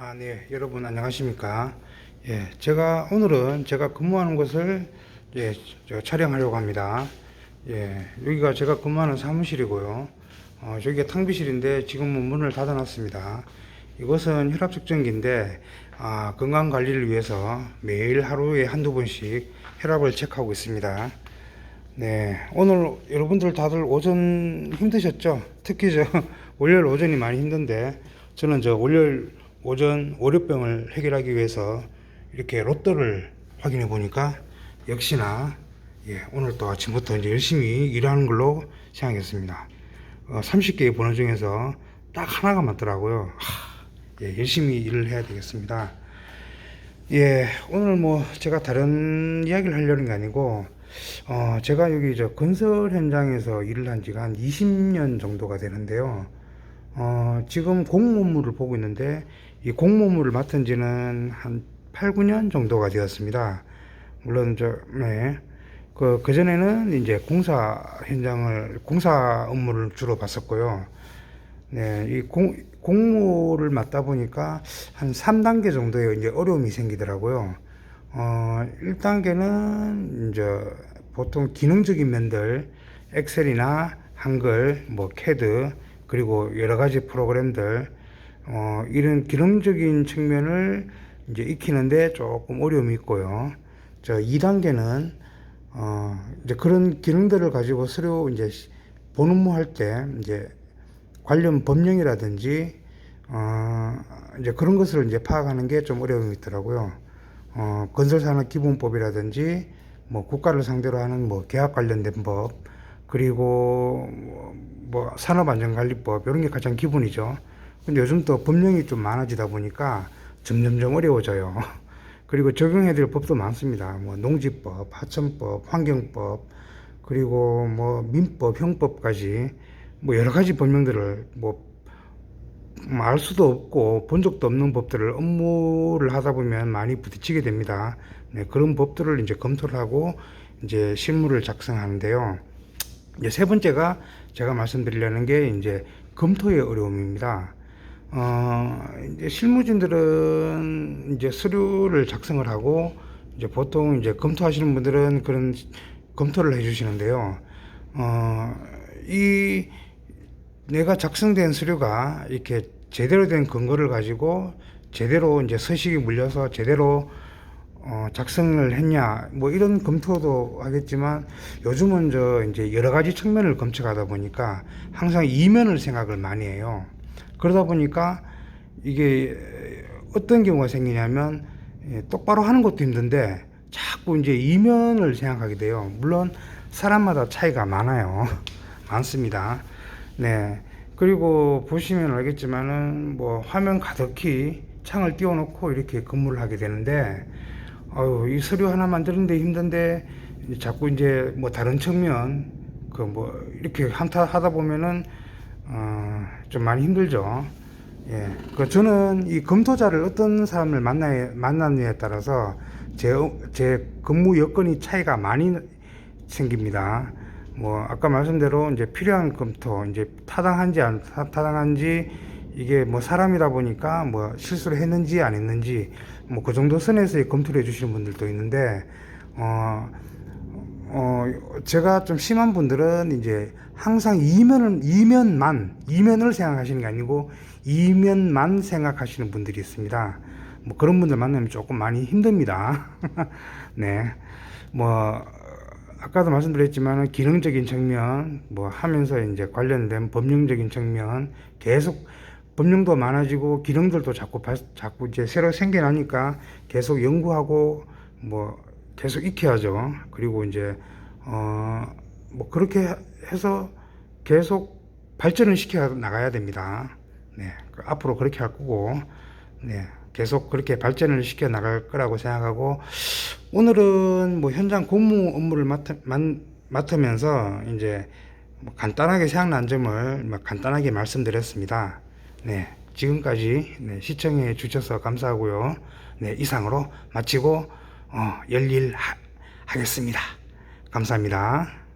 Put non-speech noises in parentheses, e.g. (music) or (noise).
아, 네, 여러분 안녕하십니까? 예, 제가 오늘은 제가 근무하는 곳을 예, 저 촬영하려고 합니다. 예, 여기가 제가 근무하는 사무실이고요. 어, 저기가 탕비실인데 지금은 문을 닫아 놨습니다. 이곳은 혈압 측정기인데 아, 건강 관리를 위해서 매일 하루에 한두 번씩 혈압을 체크하고 있습니다. 네, 오늘 여러분들 다들 오전 힘드셨죠? 특히 저 (laughs) 월요일 오전이 많이 힘든데 저는 저 월요일 오전 월요병을 해결하기 위해서 이렇게 로또를 확인해 보니까 역시나 예, 오늘 또 아침부터 이제 열심히 일하는 걸로 생각했습니다. 어, 30개의 번호 중에서 딱 하나가 맞더라고요. 하, 예, 열심히 일을 해야 되겠습니다. 예, 오늘 뭐 제가 다른 이야기를 하려는 게 아니고, 어, 제가 여기 저 건설 현장에서 일을 한 지가 한 20년 정도가 되는데요. 어, 지금 공무원물을 보고 있는데, 이 공무원물을 맡은 지는 한 8, 9년 정도가 되었습니다. 물론 저, 네. 그, 그전에는 이제 공사 현장을, 공사 업무를 주로 봤었고요. 네, 이 공, 공모를 맡다 보니까 한 3단계 정도의 이제 어려움이 생기더라고요. 어, 1단계는 이제 보통 기능적인 면들, 엑셀이나 한글, 뭐 캐드, 그리고 여러 가지 프로그램들, 어, 이런 기능적인 측면을 이제 익히는데 조금 어려움이 있고요. 저 2단계는 어, 이제 그런 기능들을 가지고 서류 이제 본업무 할 때 이제 관련 법령이라든지 어, 이제 그런 것을 이제 파악하는 게 좀 어려움이 있더라고요. 어, 건설산업 기본법이라든지 뭐 국가를 상대로 하는 뭐 계약 관련된 법 그리고 뭐 산업안전관리법 이런 게 가장 기본이죠. 근데 요즘 또 법령이 좀 많아지다 보니까 점점점 어려워져요. (laughs) 그리고 적용해야 될 법도 많습니다. 뭐 농지법, 하천법, 환경법, 그리고 뭐 민법, 형법까지 뭐 여러 가지 법령들을 뭐 알 수도 없고 본 적도 없는 법들을 업무를 하다 보면 많이 부딪히게 됩니다. 네, 그런 법들을 이제 검토를 하고 이제 실무를 작성하는데요. 이제 세 번째가 제가 말씀드리려는 게 이제 검토의 어려움입니다. 어, 이제 실무진들은 이제 서류를 작성을 하고 이제 보통 이제 검토하시는 분들은 그런 검토를 해주시는데요. 어, 이 내가 작성된 서류가 이렇게 제대로 된 근거를 가지고 제대로 이제 서식이 물려서 제대로 어, 작성을 했냐 뭐 이런 검토도 하겠지만 요즘은 저 이제 여러 가지 측면을 검증하다 보니까 항상 이면을 생각을 많이 해요. 그러다 보니까 이게 어떤 경우가 생기냐면 예, 똑바로 하는 것도 힘든데 자꾸 이제 이면을 생각하게 돼요. 물론 사람마다 차이가 많아요. (laughs) 많습니다. 네. 그리고 보시면 알겠지만은 뭐 화면 가득히 창을 띄워놓고 이렇게 근무를 하게 되는데 어유 이 서류 하나 만드는데 힘든데 자꾸 이제 뭐 다른 측면 그 뭐 이렇게 한타 하다 보면은 어 좀 많이 힘들죠. 예. 그 저는 이 검토자를 어떤 사람을 만나 만나느냐에 따라서 제, 제 근무 여건이 차이가 많이 생깁니다. 뭐 아까 말씀대로 이제 필요한 검토 이제 타당한지 안 타- 타당한지 이게 뭐 사람이다 보니까 뭐 실수를 했는지 안 했는지 뭐 그 정도 선에서의 검토를 해주시는 분들도 있는데 어, 어 제가 좀 심한 분들은 이제 항상 이면을 이면만 이면을 생각하시는 게 아니고 이면만 생각하시는 분들이 있습니다. 뭐 그런 분들 만나면 조금 많이 힘듭니다. (laughs) 네. 뭐 아까도 말씀드렸지만 기능적인 측면 뭐 하면서 이제 관련된 법령적인 측면 계속 법령도 많아지고 기능들도 자꾸 발- 자꾸 이제 새로 생겨나니까 계속 연구하고 뭐 계속 익혀야죠. 그리고 이제 어뭐 그렇게 해서 계속 발전을 시켜 나가야 됩니다. 네, 그 앞으로 그렇게 할 거고, 네, 계속 그렇게 발전을 시켜 나갈 거라고 생각하고, 오늘은 뭐 현장 공무 업무를 맡, 맡, 맡으면서 이제 뭐 간단하게 생각난 점을 뭐 간단하게 말씀드렸습니다. 네, 지금까지 네, 시청해 주셔서 감사하고요. 네, 이상으로 마치고 어, 열일 하, 하겠습니다. 감사합니다.